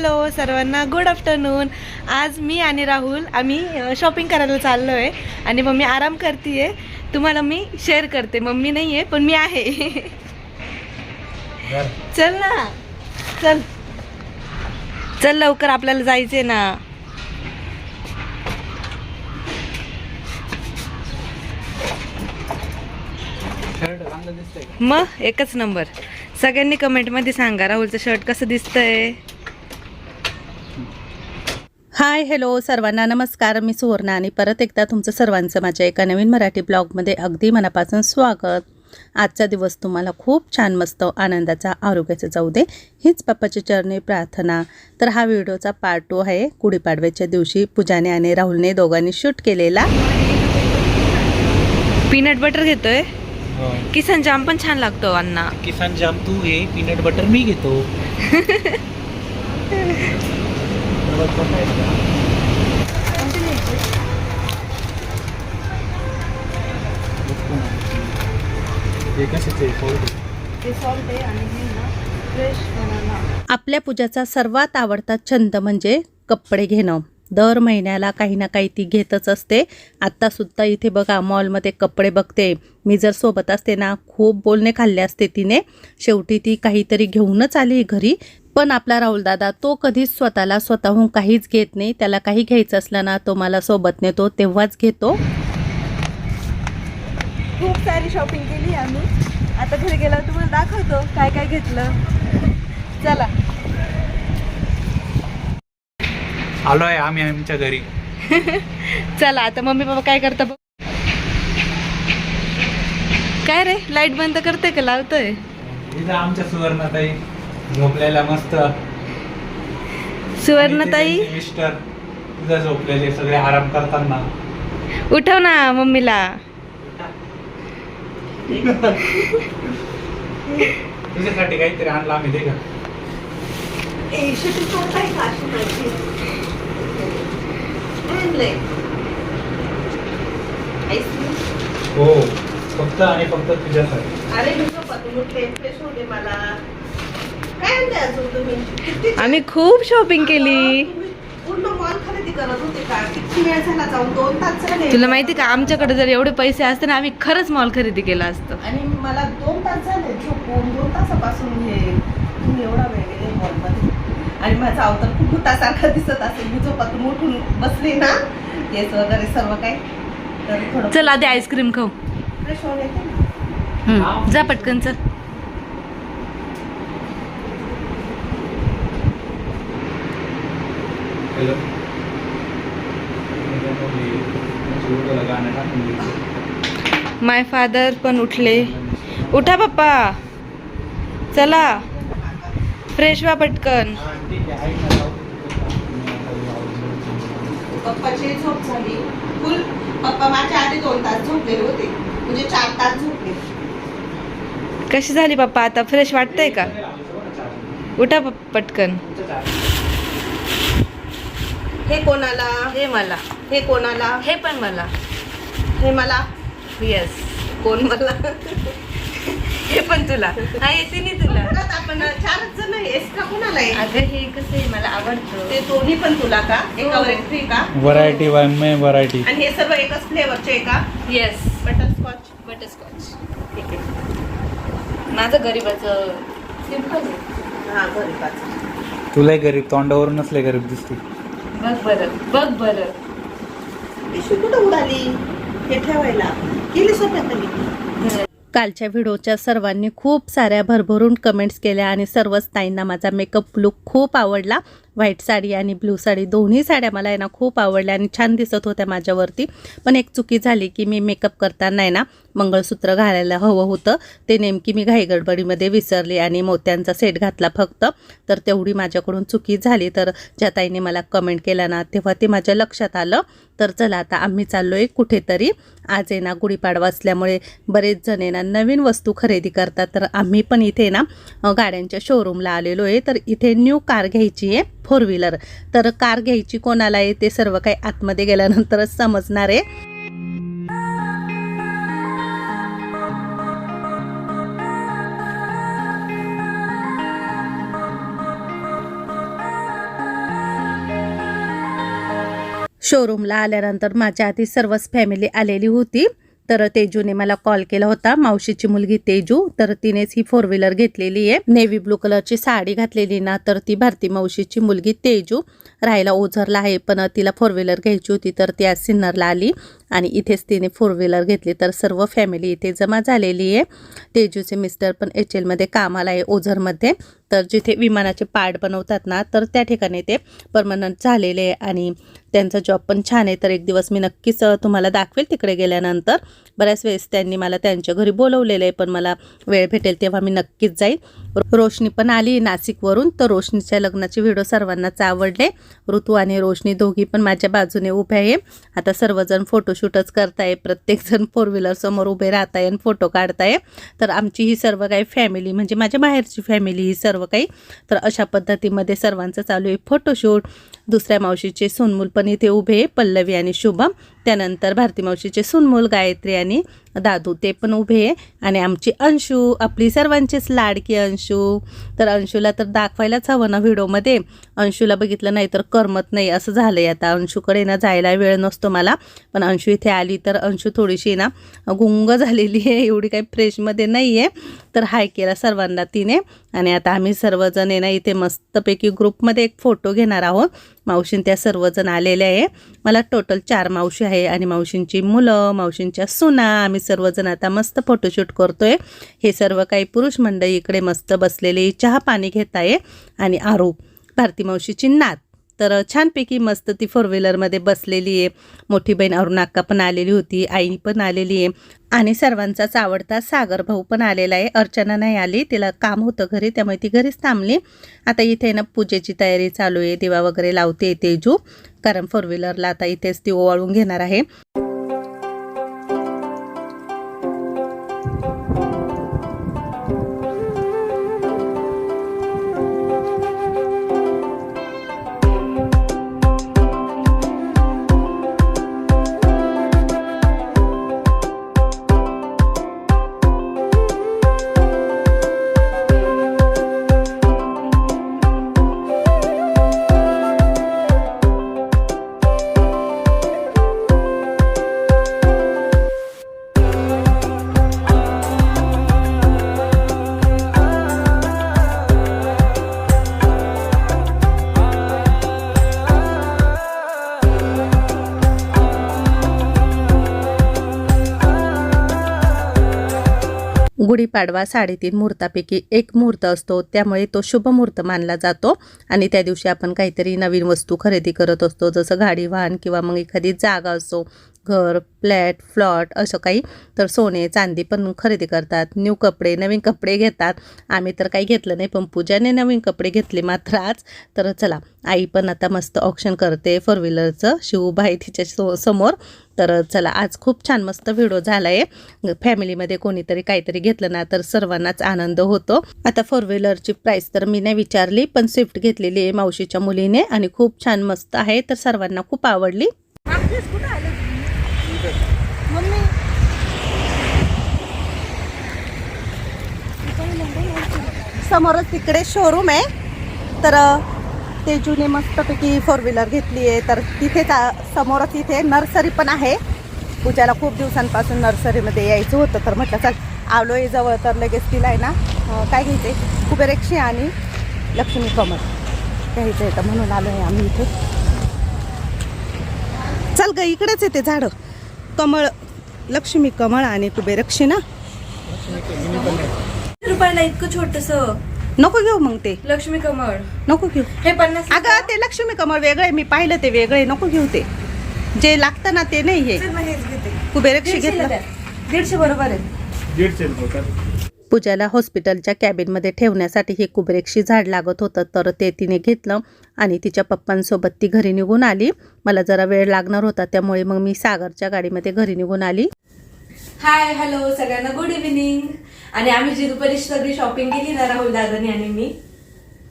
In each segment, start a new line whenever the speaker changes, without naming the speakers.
Hello सर्वांना good afternoon आज मी आणि राहुल आम्ही शॉपिंग करायला चाललो आहे आणि मम्मी आराम करते तुम्हाला मी शेअर करते. मम्मी नाही आहे पण मी आहे. चल ना. चल. चल लवकर आपल्याला जायचे ना. मग एकच नंबर. सगळ्यांनी कमेंटमध्ये सांगा राहुलचं शर्ट कसं दिसतंय?
हाय हॅलो सर्वांना नमस्कार. मी सुवर्णा आणि परत एकदा तुमचं सर्वांचं माझ्या एका नवीन मराठी ब्लॉगमध्ये अगदी मनापासून स्वागत. आजचा दिवस तुम्हाला खूप छान मस्त आनंदाचा आरोग्याचा जाऊ दे हीच पप्पाची चरणी प्रार्थना. तर हा व्हिडिओचा पार्ट टू आहे. गुढीपाडव्याच्या दिवशी पूजाने आणि राहुलने दोघांनी शूट केलेला.
पीनट बटर घेतोय? किसन जाम पण छान लागतो अण्णा.
किसान जाम तू घे. पीनट बटर मी घेतो. हे
आपल्या पूजाचा सर्वात आवडता छंद म्हणजे कपडे घेणं. दर महिन्याला काही ना काही ती घेतच असते. आत्तासुद्धा इथे बघा मॉलमध्ये कपडे बघते. मी जर सोबत असते ना खूप बोलणे खाल्ले असते तिने. शेवटी ती काहीतरी घेऊनच आली घरी. पण आपला राहुल दादा तो कधीच स्वतःला स्वतःहून काहीच घेत नाही. त्याला काही घ्यायचं असलं ना तो मला सोबत नेतो तेव्हाच घेतो.
खूप सारी शॉपिंग केली आम्ही. आता घरी गेल्यावर तुम्हाला दाखवतो काय काय घेतलं. चला.
आलोय आम्ही आमच्या घरी.
चला आता मम्मी पप्पा काय करता बघ. काय रे लाइट बंद करते का? लावतोय.
इथं आमच्या सुवर्णाताई झोपलेल्या मस्त.
सुवर्णताई?
मिस्टर तिथं झोपलेले सगळे आराम करताना.
उठव ना मम्मीला.
तुझ्यासाठी काहीतरी आणलं आम्ही दे का? हो फक्त आणि फक्त तुझ्यासाठी.
अरे फ्रेश होते मला काय आणते अजून तुम्ही किती
आम्ही खूप शॉपिंग केली. तुला माहिती का आमच्याकडे जर एवढे पैसे असते ना आम्ही खरंच मॉल खरेदी केला असतं.
आणि मला दोन तास झाले झोपून. दोन तासापासून हे तुम्ही एवढा वेळ गेले मॉलमध्ये आणि माझा अवतार खूप भूतासारखा दिसत असेल. मी झोपातून उठून बसली ना केस वगैरे सर्व काही. तर थोडं
चल आधी आईस्क्रीम खाऊ.
फ्रेश होऊन येते
जा पटकन चल. माय फादर पण उठले. उठा पप्पा. चला. फ्रेश व्हा पटकन.
पप्पाची झोप झाली. फुल. पप्पा माझ्या आधी दोन तास झोपलेले होते. म्हणजे चार तास झोपले.
कशी झाली पप्पा? आता फ्रेश वाटतंय का? उठा पप- पटकन.
हे कोणाला?
हे मला.
हे कोणाला?
हे पण मला.
हे मला?
येस
कोण मला?
हे पण तुला. हा येते नाही तुला.
परत आपण. चारच जण आहेस का? कोणाला आहे?
अगं हे कसं आहे? मला आवडतं.
ते दोन्ही पण तुला का? एकावर एक फ्री का?
व्हरायटी वाय मे व्हरायटी
आणि हे सर्व एकच फ्लेवरचे आहे का?
येस
बटरस्कॉच
बटरस्कॉच ठीक आहे. माझं गरीबाचं सिंपल आहे.
हा घरी पाच
तुला गरीब तोंडावर नसले गरीब दिसते.
बघ बरं बघ बरं.
पिशवी कुठं उडाली? हे ठेवायला. केली खाली कालच्या व्हिडिओच्या सर्वांनी खूप साऱ्या भरभरून कमेंट्स केल्या आणि सर्वच ताईंना माझा मेकअप लुक खूप आवडला. व्हाईट साडी आणि ब्लू साडी दोन्ही साड्या मला आहे ना खूप आवडल्या आणि छान दिसत होत्या माझ्यावरती. पण एक चुकी झाली की मी मेकअप करताना आहे ना मंगळसूत्र घालायला हवं होतं. ते नेमकी मी घाईगडबडीमध्ये विसरली आणि मोत्यांचा सेट घातला फक्त. तर तेवढी माझ्याकडून चुकी झाली. तर ज्या ताईने मला कमेंट केला ना तेव्हा ते माझ्या लक्षात आलं. तर चला आता आम्ही चाललो आहे कुठेतरी. आज आहे ना गुढीपाडवा असल्यामुळे बरेच जण आहे ना नवीन वस्तू खरेदी करतात. तर आम्ही पण इथे ना गाड्यांच्या शोरूमला आलेलो आहे. तर इथे न्यू कार घ्यायची आहे. Four wheeler. तर कार घ्यायची कोणाला आहे ते सर्व काही आतमध्ये गेल्यानंतरच समजणार आहे. शोरूमला आल्यानंतर माझ्या आधी सर्वच फॅमिली आलेली होती. तर तेजूने मला कॉल केला होता. मावशीची मुलगी तेजू तर तिनेच ही फोर व्हीलर घेतलेली आहे. नेव्ही ब्लू कलरची साडी घातलेली ना तर ती भारती मावशीची मुलगी तेजू. राहायला ओझरला आहे पण तिला फोर व्हीलर घ्यायची होती तर ती आज सिन्नरला आली. आणि इथेच तिने फोर व्हीलर घेतली. तर सर्व फॅमिली इथे जमा झालेली आहे. तेजूचे मिस्टर पण एच एलमध्ये कामाला आहे ओझरमध्ये. तर जिथे विमानाचे पार्ट बनवतात ना तर त्या ठिकाणी ते परमनंट झालेले आहे आणि त्यांचा जॉब पण छान आहे. तर एक दिवस मी नक्कीच तुम्हाला दाखवेल तिकडे गेल्यानंतर. बऱ्याच वेळेस त्यांनी मला त्यांच्या घरी बोलवलेलं आहे पण मला वेळ भेटेल तेव्हा मी नक्कीच जाईल रोशनी पण आली नाशिकवरून. तर रोशनीच्या लग्नाचे व्हिडिओ सर्वांनाच आवडले. ऋतू आणि रोशनी दोघी पण माझ्या बाजूने उभ्या आहे. आता सर्वजण फोटोशूटच करताय प्रत्येकजण फोर व्हीलर समोर उभे राहताय आणि फोटो काढताय. तर आमची ही सर्व काही फॅमिली म्हणजे माझ्या बाहेरची फॅमिली ही सर्व काही. तर अशा पद्धतीमध्ये सर्वांचं चालू आहे फोटोशूट दुसऱ्या मावशीचे सोनमूल पण इथे उभे आहे, पल्लवी आणि शुभम. त्यानंतर भारती मावशीचे सुनमूल गायत्री आणि दादू ते पण उभे आहे. आणि आमची अंशू आपली सर्वांचीच लाडकी अंशू. तर अंशूला तर दाखवायलाच हवं ना व्हिडिओमध्ये. अंशूला बघितलं नाही तर करमत नाही असं झालंय आता. अंशूकडे ना जायला वेळ नसतो मला. पण अंशू इथे आली तर अंशू थोडीशी ना गुंग झालेली आहे. एवढी काही फ्रेशमध्ये नाही आहे तर हाय केला सर्वांना तिने. आणि आता आम्ही सर्वजण आहे ना इथे मस्तपैकी ग्रुपमध्ये एक फोटो घेणार आहोत. मावशीन त्या सर्वजण आलेल्या आहे. मला टोटल चार मावशी आहे आणि मावशींची मुलं मावशींच्या सुना आम्ही सर्वजण आता मस्त फोटोशूट करतोय. हे सर्व काही पुरुष मंडळी इकडे मस्त बसलेले चहा पाणी घेत आहे आणि आरोप भारती मावशीची नात. तर छानपैकी मस्त ती फोर व्हीलरमध्ये बसलेली आहे. मोठी बहीण अरुणाक्का पण आलेली होती आई पण आलेली आहे. आणि सर्वांचाच आवडता सागर भाऊ पण आलेला आहे. अर्चना नाही आली तिला काम होतं घरी त्यामुळे ती घरीच थांबली. आता इथे ना पूजेची तयारी चालू आहे. दिवा वगैरे लावते तेजू. कारण फोर व्हीलरला आता इथेच ती ओवाळून घेणार आहे. गुढीपाडवा साडेतीन मुहूर्तापैकी एक मुहूर्त असतो. त्यामुळे तो शुभ मुहूर्त मानला जातो. आणि त्या दिवशी आपण काहीतरी नवीन वस्तू खरेदी करत असतो. जसं गाडी वाहन किंवा मग एखादी जागा असो. घर फ्लॅट फ्लॉट असं काही. तर सोने चांदी पण खरेदी करतात. न्यू कपडे नवीन कपडे घेतात. आम्ही तर काही घेतलं नाही पण पूजाने नवीन कपडे घेतले मात्र आज. तर चला आई पण आता मस्त ऑप्शन करते फोर व्हीलरचं शिवबा आहे तिच्या सो समोर. तर चला आज खूप छान मस्त व्हिडिओ झाला आहे फॅमिलीमध्ये कोणीतरी काहीतरी घेतलं ना तर सर्वांनाच आनंद होतो. आता फोर व्हीलरची प्राईस तर मी नाही विचारली पण स्विफ्ट घेतलेली आहे मावशीच्या मुलीने आणि खूप छान मस्त आहे. तर सर्वांना खूप आवडली. समोरच तिकडे शोरूम आहे. तर तेजूने मस्तपैकी फोर व्हीलर घेतली आहे. तर तिथे समोरच इथे नर्सरी पण आहे. पूजाला खूप दिवसांपासून नर्सरीमध्ये यायचं होतं. तर म्हटलं चल आलो आहे जवळ. तर लगेच तिला आहे ना काय घ्यायचे कुबेरेक्षी आणि लक्ष्मी कमल घ्यायचं आहे तर म्हणून आलो आहे आम्ही इथे. चल ग इकडेच येते झाडं. कमळ लक्ष्मी कमळ आणि कुबेरक्षी ना?
रुपयाला इतकं छोटस.
नको घेऊ मग ते.
लक्ष्मी कमळ.
नको घेऊ.
हे पन्नास
अगं ते लक्ष्मी कमळ वेगळे मी पाहिलं ते वेगळे नको घेऊ ते. जे लागतं ना ते नाही हे. कुबेरक्षी घेतलं.
दीडशे बरोबर आहे.
दीडशे
पूजाला हॉस्पिटलच्या कॅबिनमध्ये ठेवण्यासाठी हे कुबरेक्षी झाड लागत होतं तर ते तिने घेतलं आणि तिच्या पप्पांसोबत ती घरी निघून आली. मला जरा वेळ लागणार होता त्यामुळे मग मी सागरच्या गाडीमध्ये घरी निघून आली.
हाय हॅलो सगळ्यांना गुड इव्हिनिंग आणि आम्ही जी दुपारी सगळी शॉपिंग केली ना राहुल दादानी आणि मी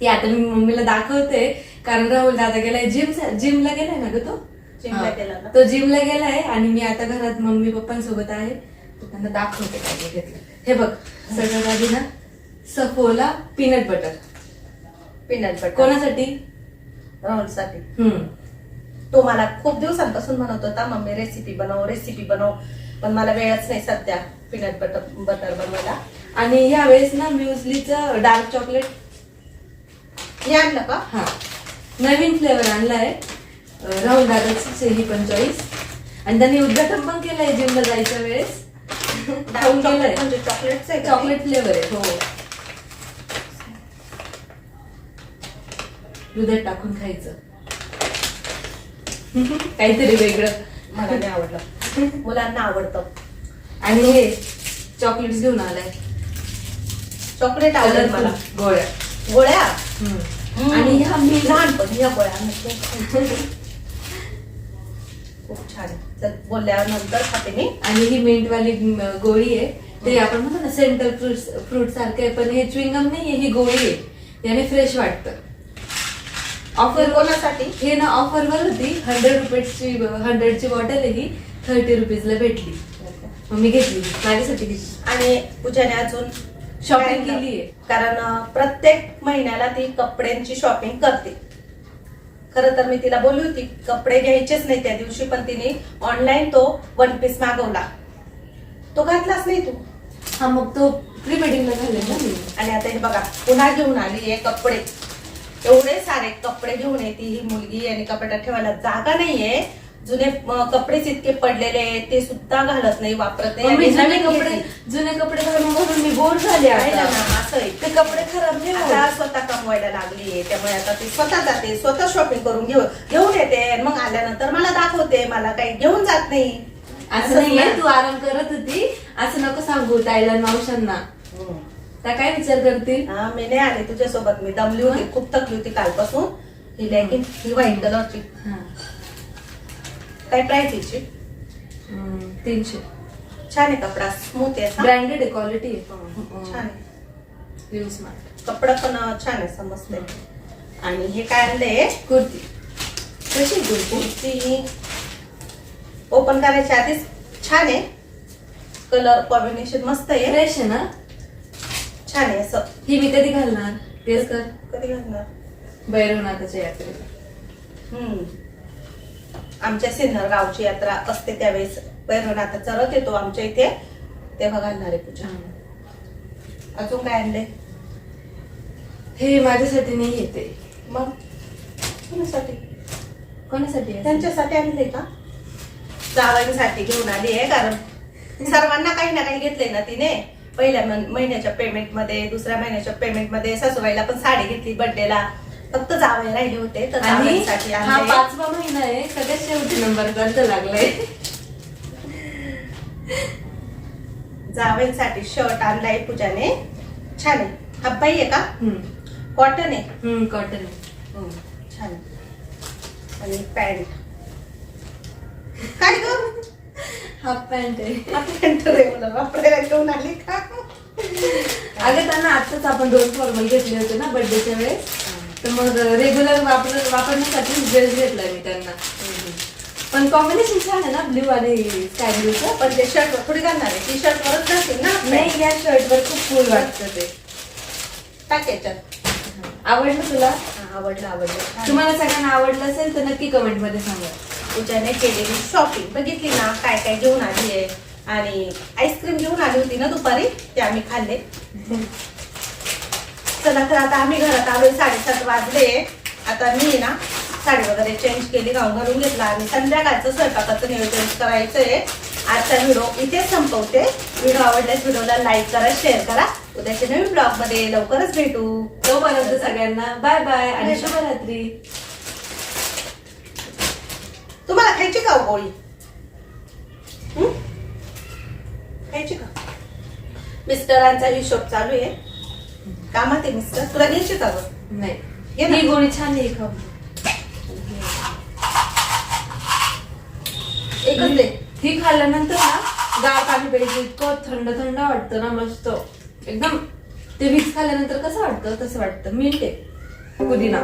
ती आता मी मम्मीला दाखवते. कारण राहुल दादा गेलाय जिम जिमला गेलाय ना ग तो? हा. तो जिमला गेलाय आणि मी आता घरात मम्मी पप्पांसोबत आहे. त्यांना दाखवते काय काय घेतलं. हे बघ सगळ्यात आधी ना Saffola peanut butter
peanut butter
कोणासाठी?
राहुलसाठी
हम्म.
तो मला खूप दिवसांपासून म्हणत होता मम्मी रेसिपी बनव रेसिपी बनव. पण मला वेळच नाही सध्या पीनट बटर बटर बनवायला.
आणि यावेळेस ना म्युझलीचं डार्क चॉकलेट
हे आणलं का?
हा. नवीन फ्लेवर आणलाय. अं, राहुल दादाच ही पण चॉईस आणि त्यांनी उद्घाटन पण केलंय जिमला जायच्या वेळेस. खाऊन केलंय
चॉकलेट म्हणजे चॉकलेटचं आहे?
चॉकलेट फ्लेवर आहे हो. दुधात टाकून खायचं. काहीतरी वेगळं.
मला नाही आवडलं. मुलांना आवडतं.
आणि हे चॉकलेट्स घेऊन आलाय.
चॉकलेट
Colourful
मला.
गोळ्या.
गोळ्या.
आणि ह्या मी
लहानपणी या गोळ्या. खूप छान. तर बोलल्यानंतर खाते मी.
आणि ही मिंटवाली गोळी आहे. ते आपण म्हणतो ना सेंटर फ्रूट फ्रूट सारखं आहे पण हे च्विंगम नाहीये ही गोळी आहे. याने फ्रेश वाटतं. ऑफर
कोणासाठी?
हे ना ऑफरवर होती हंड्रेड रुपीजची हंड्रेडची बॉटल आहे ही. थर्टी रुपीजला भेटली. मग मी घेतली. माझ्यासाठी घेतली.
आणि पूजाने अजून काय आणलं?
केलीये.
कारण प्रत्येक महिन्याला ती कपड्यांची शॉपिंग करते. खरं तर मी तिला बोलली होती कपडे घ्यायचेच नाही त्या दिवशी पण तिने ऑनलाईन तो वन पीस मागवला. तो घातलाच नाही तू.
हा मग तो प्री वेडिंगला घालेल ना मी.
आणि आता हे बघा पुन्हा घेऊन आली आहे कपडे. एवढे सारे कपडे घेऊन येते ही मुलगी आणि कपाटात ठेवायला जागा नाहीये. जुने कपडेच इतके पडलेले आहेत ते सुद्धा घालत नाही वापरत नाही
जुने कपडे. जुने कपडे घालून घालून मी बोर झाले आता
ना, असं आहे.
ते कपडे खराब नाही
आता. स्वतः कमवायला लागलीये त्यामुळे आता ती स्वतः जाते स्वतः शॉपिंग करून घेऊ घेऊन येते मग आल्यानंतर मला दाखवते मला काही घेऊन जात नाही
असं नाहीये? तू आराम करत होती असं नको सांगू ताईला मावशांना
हम्म.
त्या काय विचार करतील
हा मी नाही आले तुझ्यासोबत मी दमली होती
हं?
खूप थकली होती कालपासून ही लेगिन ही व्हाईट कलरची
हा.
काय प्राइस
हम्म, तीनशे.
छान आहे कपडा स्मूथ आहे असा.
ब्रँडेड आहे क्वालिटी
छान आहे. कपडा पण छान आहे समजते आणि हे काय आणले
कुर्ती. कशी कुर्ती.
ओपन करायच्या आधीच छान आहे. कलर कॉम्बिनेशन मस्त आहे.
फ्रेश आहे ना?
छान आहे असं.
ही मी कधी घालणार? तेच कर.
कधी घालणार?
भैरवनाथाच्या यात्रेला.
हम्म. आमच्या सिन्नर गावची यात्रा असते त्यावेळेस भैरवनाथाचा रथ येतो आमच्या इथे. तेव्हा घालणार आहे पूजा. अजून काय आणले
हे माझ्यासाठी नाही येते
मग? कोणासाठी?
कोणासाठी आहे?
त्यांच्यासाठी आणले का? जावयांसाठी घेऊन आली आहे कारण सर्वांना काही ना काही घेतले ना तिने. पहिल्या मन- महिन्याच्या पेमेंटमध्ये दुसऱ्या महिन्याच्या पेमेंटमध्ये सासूबाईला पण साडी घेतली बर्थडेला फक्त जावई राहिले होते तर
आणि
जावयांसाठी
हा
आणले
पाचवा महिना आहे सगळ्यात शेवटी नंबर पर्यंत लागलाय.
जावयांसाठी शर्ट आणलाय पूजाने. छान आहे. हब्बाई आहे का? कॉटन आहे?
कॉटन
छान आहे. आणि पॅन्ट काय ग?
हाफ पॅन्ट आहे.
पॅन्ट रे मला वापरायला घेऊन आली का?
अगं त्यांना आताच आपण दोन फॉर्मल घेतले होते ना बर्थडेच्या वेळेस. तर मग रेग्युलर वापर वापरण्यासाठी ड्रेस घेतलाय मी त्यांना. पण कॉम्बिनेशन छान आहे ना ब्ल्यू आणि स्काय ब्ल्यूचं
पण ते शर्ट थोडी घालणार आहे. टी शर्ट वरच घालतील ना?
नाही या शर्ट वर खूप फुल वाटतं ते.
टाक याच्यात.
आवडलं तुला?
आवडलं आवडलं.
तुम्हाला सगळ्यांना आवडलं असेल तर नक्की कमेंटमध्ये सांगा.
पूजाने केलेली शॉपिंग बघितली ना काय काय घेऊन आली आहे. आणि आईस्क्रीम घेऊन आली होती ना दुपारी ते आम्ही खाल्ले. चला तर आता आम्ही घरात आलोय साडेसात वाजले. आता मी ना साडी वगैरे चेंज केली गाऊन घालून घेतला आणि संध्याकाळचं स्वयंपाकाचं नियोजन करायचंय. आजचा व्हिडिओ इथेच संपवते. व्हिडिओ आवडल्यास व्हिडिओला लाईक करा शेअर करा. उद्याच्या नवीन ब्लॉगमध्ये लवकरच भेटू.
तोपर्यंत सगळ्यांना बाय बाय आणि शुभरात्री.
तुम्हाला खायची का गोळी हं? खायची का? मिस्टरांचा हिशोब चालू आहे. कामात आहे मिस्टर. तुला घ्यायची का गं?
नाही.
ना.
ही गोळी छान आहे खाऊ
एकच दे.
ही खाल्ल्यानंतर ना गार पाणी प्यायचं इतकं थंड थंड वाटतं ना मस्त. एकदम ते वीज खाल्ल्यानंतर कसं वाटतं? तसं वाटतं. मीठ आहे. पुदिना.